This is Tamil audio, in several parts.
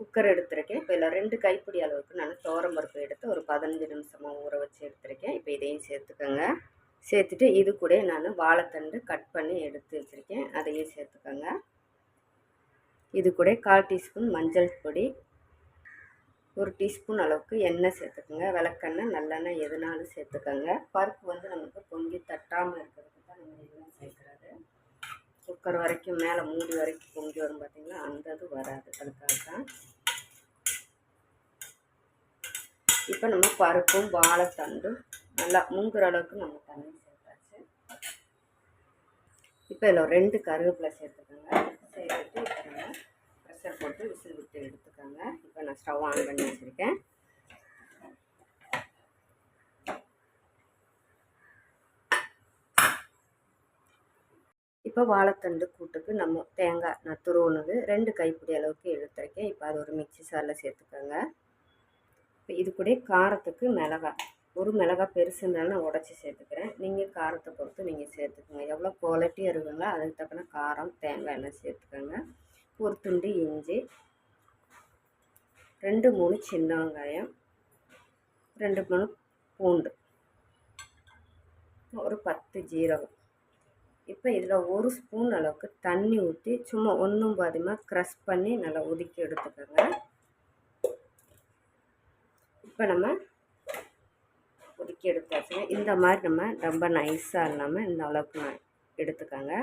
குக்கர் எடுத்திருக்கேன். இப்போ இதில் ரெண்டு கைப்பிடி அளவுக்கு நான் துவரம் பருப்பு எடுத்து ஒரு பதினஞ்சு நிமிஷமாக ஊற வச்சு எடுத்திருக்கேன். இப்போ இதையும் சேர்த்துக்கோங்க. சேர்த்துட்டு இது கூட நான் வாழைத்தண்டு கட் பண்ணி எடுத்து வச்சுருக்கேன். அதையும் சேர்த்துக்கோங்க. இது கூட கால் டீஸ்பூன் மஞ்சள் பொடி. ஒரு டீஸ்பூன் அளவுக்கு எண்ணெய் சேர்த்துக்கோங்க. விளக்கெண்ணெய் நல்லெண்ணெய் எதுனாலும் சேர்த்துக்கோங்க. பருப்பு வந்து நமக்கு பொங்கி தட்டாமல் இருக்கிறதுக்கு தான் நம்ம குக்கர் வரைக்கும் மேலே மூடி வரைக்கும் பொங்கி வரும் பார்த்தீங்களா அந்த இது வராது. அதுக்காக தான் இப்போ நம்ம பருப்பும் வாழைத்தண்டும் நல்லா மூங்குற அளவுக்கு நம்ம தண்ணி சேர்த்தாச்சு. இப்போ இதில் ரெண்டு கருவேப்பிலை சேர்த்துக்கோங்க. சேர்த்துட்டு இப்போ நம்ம ப்ரெஷர் போட்டு விசில் விட்டு எடுத்துக்கோங்க. இப்போ நான் ஸ்டவ் ஆன் பண்ணி வச்சுருக்கேன். இப்போ வாழைத்தண்டு கூட்டுக்கு நம்ம தேங்காய் நான் துருவுனது ரெண்டு கைப்பிடி அளவுக்கு எடுத்துருக்கேன். இப்போ அது ஒரு மிக்சி சாரில் சேர்த்துக்கோங்க. இப்போ இது கூட காரத்துக்கு மிளகாய் ஒரு மிளகாய் பெருசு நான் உடச்சி சேர்த்துக்கிறேன். நீங்கள் காரத்தை பொறுத்து நீங்கள் சேர்த்துக்கோங்க. எவ்வளோ குவாலிட்டியாக இருக்குங்களோ அதுக்கு தக்கன காரம் தேங்காய் எல்லாம் சேர்த்துக்கோங்க. ஒரு துண்டு இஞ்சி ரெண்டு மூணு சின்ன வெங்காயம் ரெண்டு மூணு பூண்டு ஒரு பத்து ஜீரகம். இப்போ இதில் ஒரு ஸ்பூன் அளவுக்கு தண்ணி ஊற்றி சும்மா ஒன்றும் பாதிமாக க்ரஷ் பண்ணி நல்லா ஒதுக்கி எடுத்துக்கோங்க. இப்போ நம்ம ஒதுக்கி எடுத்தாச்சுங்க. இந்த மாதிரி நம்ம ரொம்ப நைஸாக இல்லாமல் இந்த அளவுக்கு நான் எடுத்துக்கோங்க.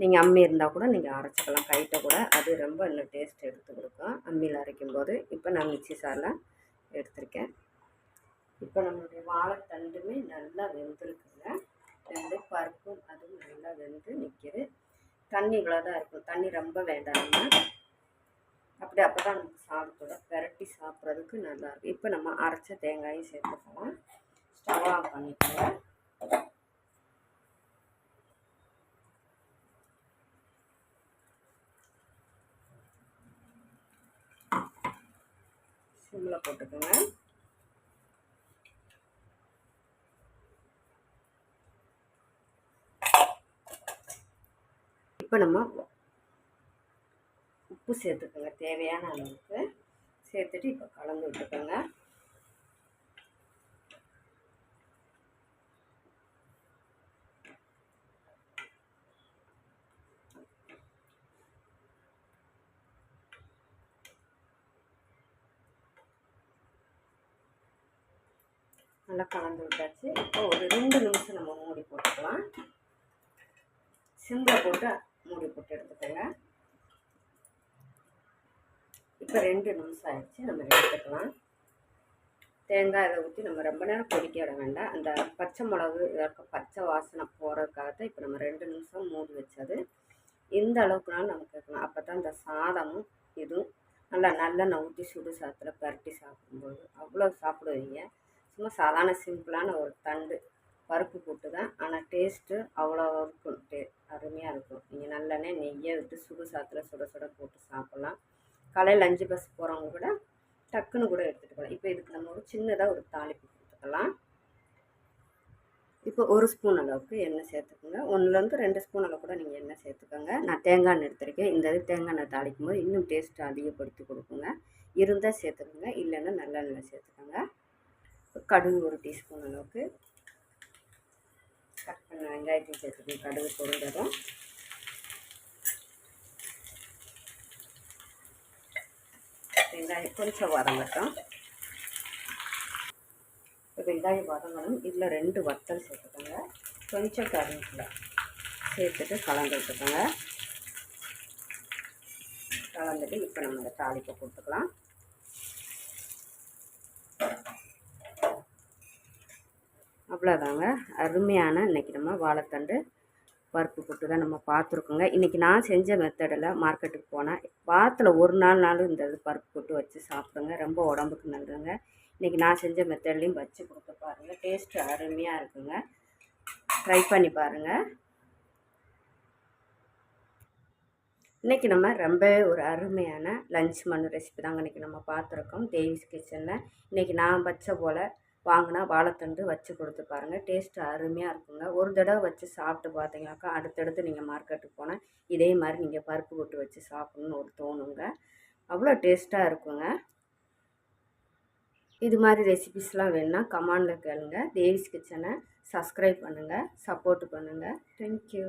நீங்கள் அம்மி இருந்தால் கூட நீங்கள் அரைச்சிக்கலாம். கைட்ட கூட அது ரொம்ப இன்னும் டேஸ்ட் எடுத்து கொடுக்கும். அம்மியில் அரைக்கும்போது இப்போ நான் மிக்சி சாரில் எடுத்திருக்கேன். இப்போ நம்மளுடைய வாழைத்தண்டுமே நல்லா வெந்திருக்குங்க. வந்து பருப்பும் அதுவும் நல்லா வெந்து நிற்கிது தண்ணி இவ்வளோதான் இருக்கும். தண்ணி ரொம்ப வேண்டாம் அப்படி அப்போ தான் நமக்கு சாதத்தோட பெரட்டி சாப்பிட்றதுக்கு நல்லாயிருக்கும் இப்போ நம்ம அரைச்ச தேங்காயும் சேர்த்துக்கலாம் ஸ்டவ் ஆஃப் பண்ணிக்கோங்க. சிம்மில் போட்டுக்கோங்க. இப்போ நம்ம உப்பு சேர்த்துக்கோங்க தேவையான அளவுக்கு. சேர்த்துட்டு இப்போ கலந்து விட்டுக்கோங்க. நல்லா கலந்து விட்டாச்சு. இப்போ ஒரு ரெண்டு நிமிஷம் நம்ம மூடி போட்டுக்கலாம். சிம்பில் போட்டு மூடி போட்டு எடுத்துக்கோங்க. இப்போ ரெண்டு நிமிஷம் ஆயிடுச்சு நம்ம எடுத்துக்கலாம். தேங்காய் இதை ஊற்றி நம்ம ரொம்ப நேரம் கொதிக்க விட வேண்டாம். அந்த பச்சை மிளகு இதற்கு பச்சை வாசனை போகிறதுக்காக தான் இப்போ நம்ம ரெண்டு நிமிஷம் மூடி வச்சது. இந்த அளவுக்குனாலும் நமக்கு கேட்கலாம். அப்போ தான் இந்த சாதமும் இதுவும் நல்லா நல்லெண்ணெய் ஊற்றி சுடு சாத்தில் பரட்டி சாப்பிடும்போது அவ்வளோ சாப்பிடுவீங்க. சும்மா சாதாரண சிம்பிளான ஒரு தண்டு பருப்பு போட்டு தான் ஆனால் டேஸ்ட்டு அவ்வளோ இருக்கும் இருக்கும். உடனே நெய்யை விட்டு சுடு சாத்தில் சுட சுட போட்டு சாப்பிட்லாம். காலையில் லஞ்சு பஸ் போகிறவங்க கூட டக்குன்னு கூட எடுத்துகிட்டு போகலாம் இப்போ இதுக்கு நம்ம ஒரு சின்னதாக ஒரு தாளிப்பு கொடுத்துக்கலாம். இப்போ ஒரு ஸ்பூன் அளவுக்கு எண்ணெய் சேர்த்துக்கோங்க. ஒன்றுலேருந்து ரெண்டு ஸ்பூன் அளவு கூட நீங்கள் எண்ணெய் சேர்த்துக்கோங்க. நான் தேங்காய் எண்ணெய் எடுத்துருக்கேன். இந்த இது தேங்காய் எண்ணெய் தாளிக்கும் போது இன்னும் டேஸ்ட்டு அதிகப்படுத்தி கொடுக்குங்க. இருந்தால் சேர்த்துக்கோங்க. இல்லைன்னா நல்லெண்ணெய் சேர்த்துக்கோங்க. கடுகு ஒரு டீஸ்பூன் அளவுக்கு. கட் பண்ண வெங்காயத்தையும் சேர்த்துக்கோங்க. கடுகு பொருந்ததும் வெங்காயம் கொஞ்சம் வதங்கட்டும் வெங்காயம் வதங்கணும். இதில் ரெண்டு வத்தல் சேர்த்துக்கோங்க. கொஞ்சம் கருவேப்பிலை சேர்த்துட்டு கலந்து விட்டுக்கோங்க. கலந்துட்டு இப்போ நம்ம இந்த தாளிப்பை போட்டுக்கலாம். அவ்வளோதாங்க அருமையான இன்றைக்கி நம்ம வாழைத்தண்டு பருப்பு போட்டு தான் நம்ம பார்த்துருக்கோங்க. இன்றைக்கி நான் செஞ்ச மெத்தடில் மார்க்கெட்டுக்கு போனேன். வாரத்தில் ஒரு நாள் நாளும் இந்த இது பருப்பு போட்டு வச்சு சாப்பிடுங்க. ரொம்ப உடம்புக்கு நல்லதுங்க. இன்றைக்கி நான் செஞ்ச மெத்தட்லேயும் வச்சு கொடுத்து பாருங்கள் டேஸ்ட்டு அருமையாக இருக்குங்க. ட்ரை பண்ணி பாருங்கள் இன்றைக்கி நம்ம ரொம்பவே ஒரு அருமையான லஞ்ச் மண் ரெசிபி தாங்க இன்றைக்கி நம்ம பார்த்துருக்கோம். தேவிஸ் கிச்சனில் இன்றைக்கி நான் வச்ச போல் வாங்கினா வாழைத்தண்டு வச்சு கொடுத்து பாருங்கள் டேஸ்ட்டு அருமையாக இருக்குங்க. ஒரு தடவை வச்சு சாப்பிட்டு பார்த்தீங்கன்னாக்கா அடுத்தடுத்து நீங்கள் மார்க்கெட்டுக்கு போனால் இதே மாதிரி நீங்கள் பருப்பு கொட்டு வச்சு சாப்பிட்ணுன்னு ஒரு தோணுங்க. அவ்வளோ டேஸ்ட்டாக இருக்குங்க. இது மாதிரி ரெசிபிஸ்லாம் வேணுன்னா கமாண்டில் கேளுங்க. தேவிஸ் கிச்சனை சப்ஸ்கிரைப் பண்ணுங்கள் சப்போர்ட் பண்ணுங்கள் தேங்க்யூ